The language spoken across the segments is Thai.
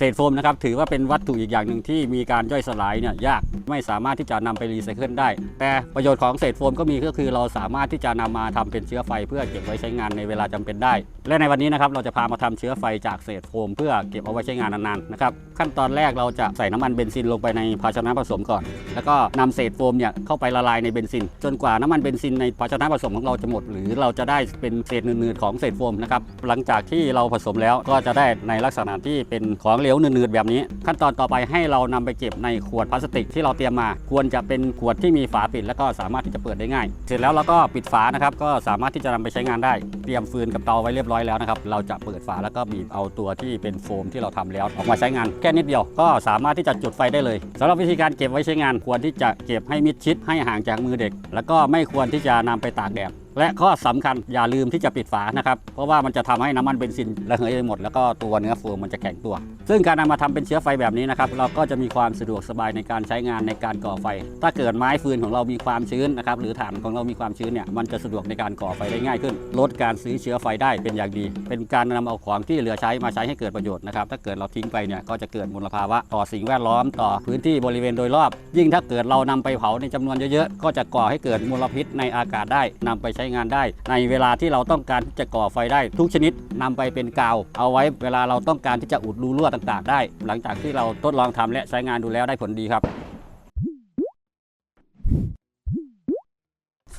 เศษโฟมนะครับถือว่าเป็นวัตถุอีกอย่างหนึ่งที่มีการย่อยสลายเนี่ยยากไม่สามารถที่จะนำไปรีไซเคิลได้ แต่ประโยชน์ของเศษโฟมก็มีก็คือเราสามารถที่จะนำมาทำเป็นเชื้อไฟเพื่อเก็บไว้ใช้งานในเวลาจำเป็นได้ และในวันนี้นะครับเราจะพามาทำเชื้อไฟจากเศษโฟม เพื่อเก็บเอาไว้ใช้งานนานๆนะครับขั้นตอนแรกเราจะใส่น้ำมันเบนซินลงไปในภาชนะผสมก่อน แล้วก็นำเศษโฟมเนี่ยเข้าไปละลายในเบนซิน จนกว่าน้ำมันเบนซินในภาชนะผสมของเราจะหมด หรือเราจะได้เป็นเศษหนืดๆของเศษโฟมนะครับหลังจากที่เราผสมแล้วก็จะได้ในลักษณะที่เป็นของเหลวหนืดๆแบบนี้ ขั้นตอนต่อไปให้เรานำไปเก็บในขวดพลาสติกที่เราเตรียมมา ควรจะเป็นขวดที่มีฝาปิด แล้วก็สามารถที่จะเปิดได้ง่าย เสร็จแล้วเราก็ปิดฝานะครับก็สามารถที่จะนำไปใช้งานได้ เตรียมฟืนกับเตาไว้เรียบร้อยแล้วนะครับเราจะเปิดฝาแล้วก็บีบเอาตัวที่เป็นโฟมที่เราทำแล้วออกมาใช้งานแค่นิดเดียว ก็สามารถที่จะจุดไฟได้เลยสำหรับวิธีการเก็บไว้ใช้งานควรที่จะเก็บให้มิดชิดให้ห่างจากมือเด็ก แล้วก็ไม่ควรที่จะนำไปตากแดด และข้อสำคัญอย่าลืมที่จะปิดฝานะครับ เพราะว่ามันจะทำให้น้ำมันเบนซินระเหยไปหมด แล้วก็ตัวเนื้อโฟมมันจะแข็งตัว ซึ่งการนำมาทำเป็นเชื้อไฟแบบนี้นะครับ เราก็จะมีความสะดวกสบายในการใช้งานในการก่อไฟ ถ้าเกิดไม้ฟืนของเรามีความชื้นนะครับหรือถ่านของเรามีความชื้นเนี่ยมันจะสะดวกในการก่อไฟได้ง่ายขึ้น ลดการซื้อเชื้อไฟได้เป็นอย่างดี เป็นการนำเอาของที่เหลือใช้มาใช้ให้เกิดประโยชน์นะครับถ้าเกิดเราทิ้งไปเนี่ยก็จะเกิดมลภาวะต่อสิ่งแวดล้อมต่อพื้นที่บริเวณโดยรอบ ยิ่งถ้าเกิดเรานำไปเผาในจำนวนเยอะๆก็จะก่อให้เกิดมลพิษในอากาศได้นำไปใช้งานได้ ในเวลาที่เราต้องการที่จะก่อไฟได้ ทุกชนิดนำไปเป็นกาว เอาไว้เวลาเราต้องการที่จะอุดรูรั่วต่าง ๆ ได้ หลังจากที่เราทดลองทำและใช้งานดูแล้วได้ผลดีครับ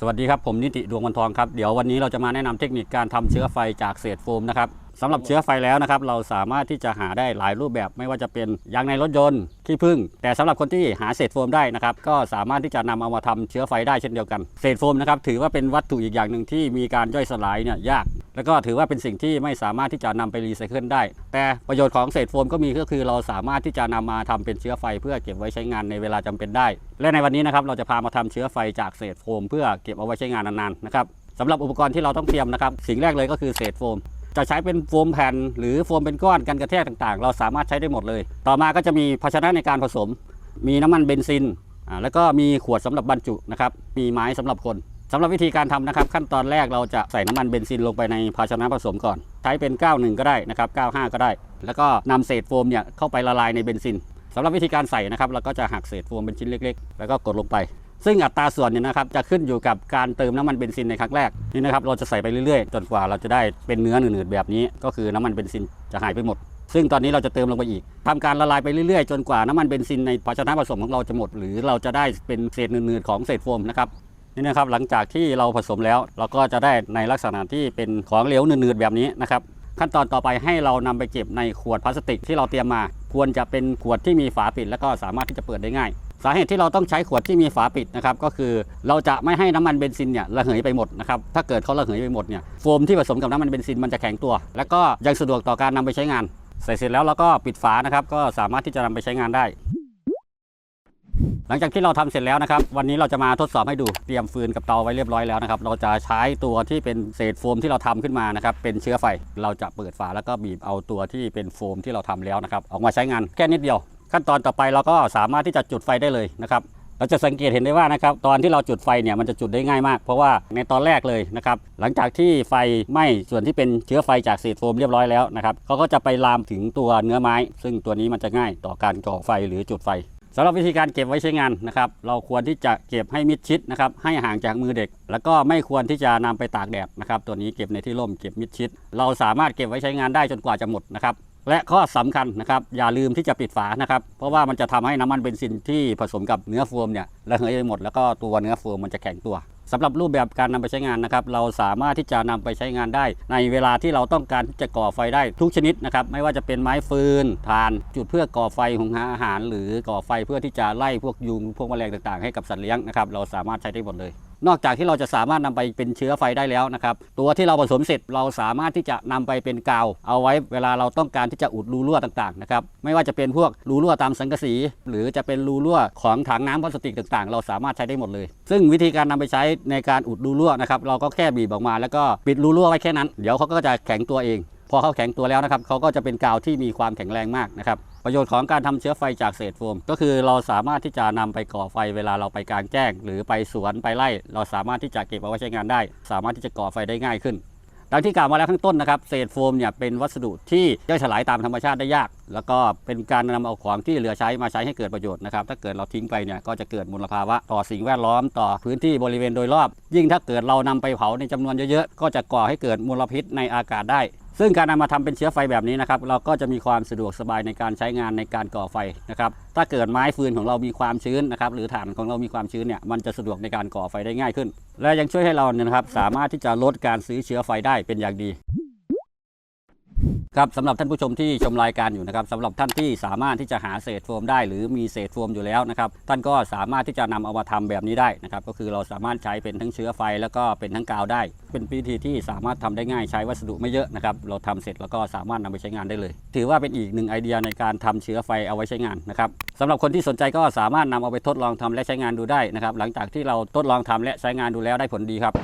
สวัสดีครับ ผมนิติดวงวันทองครับ เดี๋ยววันนี้เราจะมาแนะนำเทคนิคการทำเชื้อไฟจากเศษโฟมนะครับ สำหรับเชื้อไฟแล้วนะครับ เราสามารถที่จะหาได้หลายรูปแบบไม่ว่าจะเป็นยางในรถยนต์ขี้ผึ้งแต่สำหรับคนที่หาเศษโฟมได้นะครับ ก็สามารถที่จะนำเอามาทำเชื้อไฟได้เช่นเดียวกันเศษโฟมนะครับถือว่าเป็นวัตถุอีกอย่างหนึ่งที่มีการย่อยสลายเนี่ยยาก แล้วก็ถือว่าเป็นสิ่งที่ไม่สามารถที่จะนำไปรีไซเคิลได้ แต่ประโยชน์ของเศษโฟมก็มีก็คือเราสามารถที่จะนำมาทำเป็นเชื้อไฟ เพื่อเก็บไว้ใช้งานในเวลาจำเป็นได้ และในวันนี้นะครับเราจะพามาทำเชื้อไฟจากเศษโฟม เพื่อเก็บเอาไว้ใช้งานนานๆนะครับสำหรับอุปกรณ์ที่เราต้องเตรียมนะครับสิ่งแรกเลยก็คือเศษโฟม จะใช้เป็นโฟมแผ่นหรือโฟมเป็นก้อนกันกระแทกต่างๆ เราสามารถใช้ได้หมดเลย ต่อมาก็จะมีภาชนะในการผสม มีน้ำมันเบนซินแล้วก็มีขวดสำหรับบรรจุนะครับมีไม้สำหรับคนสำหรับวิธีการทำนะครับ ขั้นตอนแรกเราจะใส่น้ำมันเบนซินลงไปในภาชนะผสมก่อน ใช้เป็น 91 ก็ได้นะครับ95 ก็ได้ แล้วก็นำเศษโฟมเนี่ยเข้าไปละลายในเบนซินสำหรับวิธีการใส่นะครับ เราก็จะหักเศษโฟมเป็นชิ้นเล็ก ๆ แล้วก็กดลงไป ซึ่งอัตราส่วนเนี่ยนะครับจะขึ้นอยู่กับการเติมน้ำมันเบนซินในครั้งแรกนี่นะครับเราจะใส่ไปเรื่อยๆ จนกว่าเราจะได้เป็นเนื้อหนืดๆแบบนี้ ก็คือน้ำมันเบนซินจะหายไปหมด ซึ่งตอนนี้เราจะเติมลงไปอีกทำการละลายไปเรื่อยๆ จนกว่าน้ำมันเบนซินในภาชนะผสมของเราจะหมด หรือเราจะได้เป็นเศษหนืดๆของเศษโฟมนะครับนี่นะครับหลังจากที่เราผสมแล้วเราก็จะได้ในลักษณะที่เป็นของเหลวหนืดๆแบบนี้นะครับขั้นตอนต่อไปให้เรานำไปเก็บในขวดพลาสติกที่เราเตรียมมา ควรจะเป็นขวดที่มีฝาปิด แล้วก็สามารถที่จะเปิดได้ง่าย สาเหตุที่เราต้องใช้ขวดที่มีฝาปิดนะครับก็คือเราจะไม่ให้น้ำมันเบนซินเนี่ยระเหยไปหมดนะครับถ้าเกิดเขาระเหยไปหมดเนี่ยโฟมที่ผสมกับน้ำมันเบนซินมันจะแข็งตัว แล้วก็ยังสะดวกต่อการนำไปใช้งาน ใส่เสร็จแล้วเราก็ปิดฝานะครับก็สามารถที่จะนำไปใช้งานได้ หลังจากที่เราทำเสร็จแล้วนะครับ วันนี้เราจะมาทดสอบให้ดูเตรียมฟืนกับเตาไว้เรียบร้อยแล้วนะครับเราจะใช้ตัวที่เป็นเศษโฟมที่เราทำขึ้นมานะครับเป็นเชื้อไฟ เราจะเปิดฝาแล้วก็บีบเอาตัวที่เป็นโฟมที่เราทำแล้วนะครับออกมาใช้งานแค่นิดเดียว ขั้นตอนต่อไปเราก็สามารถที่จะจุดไฟได้เลยนะครับเราจะสังเกตเห็นได้ว่านะครับตอนที่เราจุดไฟเนี่ยมันจะจุดได้ง่ายมาก เพราะว่าในตอนแรกเลยนะครับหลังจากที่ไฟไหม้ส่วนที่เป็นเชื้อไฟจากเศษโฟมเรียบร้อยแล้วนะครับเขาก็จะไปลามถึงตัวเนื้อไม้ ซึ่งตัวนี้มันจะง่ายต่อการก่อไฟหรือจุดไฟสำหรับวิธีการเก็บไว้ใช้งานนะครับเราควรที่จะเก็บให้มิดชิดนะครับให้ห่างจากมือเด็ก แล้วก็ไม่ควรที่จะนำไปตากแดดนะครับตัวนี้เก็บในที่ร่มเก็บมิดชิด เราสามารถเก็บไว้ใช้งานได้จนกว่าจะหมดนะครับ และข้อสำคัญนะครับอย่าลืมที่จะปิดฝานะครับ เพราะว่ามันจะทำให้น้ำมันเบนซินที่ผสมกับเนื้อโฟมเนี่ยระเหยไปหมดแล้วก็ตัวเนื้อโฟมมันจะแข็งตัวสำหรับรูปแบบการนำไปใช้งานนะครับ เราสามารถที่จะนำไปใช้งานได้ ในเวลาที่เราต้องการที่จะก่อไฟได้ทุกชนิดนะครับ ไม่ว่าจะเป็นไม้ฟืนถ่าน จุดเพื่อก่อไฟหุงหาอาหาร หรือก่อไฟเพื่อที่จะไล่พวกยุงพวกแมลงต่างๆ ให้กับสัตว์เลี้ยงนะครับเราสามารถใช้ได้หมดเลย นอกจากที่เราจะสามารถนำไปเป็นเชื้อไฟได้แล้วนะครับ ตัวที่เราผสมเสร็จเราสามารถที่จะนำไปเป็นกาว เอาไว้เวลาเราต้องการที่จะอุดรูรั่วต่างๆนะครับไม่ว่าจะเป็นพวกรูรั่วตามสังกะสี หรือจะเป็นรูรั่วของถังน้ำพลาสติกต่างๆ เราสามารถใช้ได้หมดเลย ซึ่งวิธีการนำไปใช้ในการอุดรูรั่วนะครับเราก็แค่บีบออกมา แล้วก็ปิดรูรั่วไว้แค่นั้น เดี๋ยวเขาก็จะแข็งตัวเอง พอเขาแข็งตัวแล้วนะครับเขาก็จะเป็นกาวที่มีความแข็งแรงมากนะครับ ประโยชน์ของการทำเชื้อไฟจากเศษโฟม ก็คือเราสามารถที่จะนำไปก่อไฟเวลาเราไปกลางแจ้ง หรือไปสวนไปไร่เราสามารถที่จะเก็บเอาไว้ใช้งานได้ สามารถที่จะก่อไฟได้ง่ายขึ้นดังที่กล่าวมาแล้วข้างต้นนะครับเศษโฟมเนี่ยเป็นวัสดุที่ย่อยสลายตามธรรมชาติได้ยาก แล้วก็เป็นการนำเอาของที่เหลือใช้มาใช้ให้เกิดประโยชน์นะครับถ้าเกิดเราทิ้งไปเนี่ยก็จะเกิดมลภาวะต่อสิ่งแวดล้อมต่อพื้นที่บริเวณโดยรอบ ยิ่งถ้าเกิดเรานำไปเผาในจำนวนเยอะๆก็จะก่อให้เกิดมลพิษในอากาศได้ ซึ่งการนำมาทำเป็นเชื้อไฟแบบนี้นะครับเราก็จะมีความสะดวกสบายในการใช้งานในการก่อไฟนะครับถ้าเกิดไม้ฟืนของเรามีความชื้นนะครับหรือถ่านของเรามีความชื้นเนี่ยมันจะสะดวกในการก่อไฟได้ง่ายขึ้น และยังช่วยให้เราเนี่ยนะครับสามารถที่จะลดการซื้อเชื้อไฟได้เป็นอย่างดี ครับสำหรับท่านผู้ชมที่ชมรายการอยู่นะครับสำหรับท่านที่สามารถที่จะหาเศษโฟมได้ หรือมีเศษโฟมอยู่แล้วนะครับท่านก็สามารถที่จะนำเอามาทำแบบนี้ได้นะครับก็คือเราสามารถใช้เป็นทั้งเชื้อไฟแล้วก็เป็นทั้งกาวได้ เป็นวิธีที่สามารถทำได้ง่ายใช้วัสดุไม่เยอะนะครับเราทำเสร็จแล้วก็สามารถนำไปใช้งานได้เลย ถือว่าเป็นอีกหนึ่งไอเดียในการทำเชื้อไฟเอาไว้ใช้งานนะครับสำหรับคนที่สนใจก็สามารถนำเอาไปทดลองทำและใช้งานดูได้นะครับหลังจากที่เราทดลองทำและใช้งานดูแล้วได้ผลดีครับ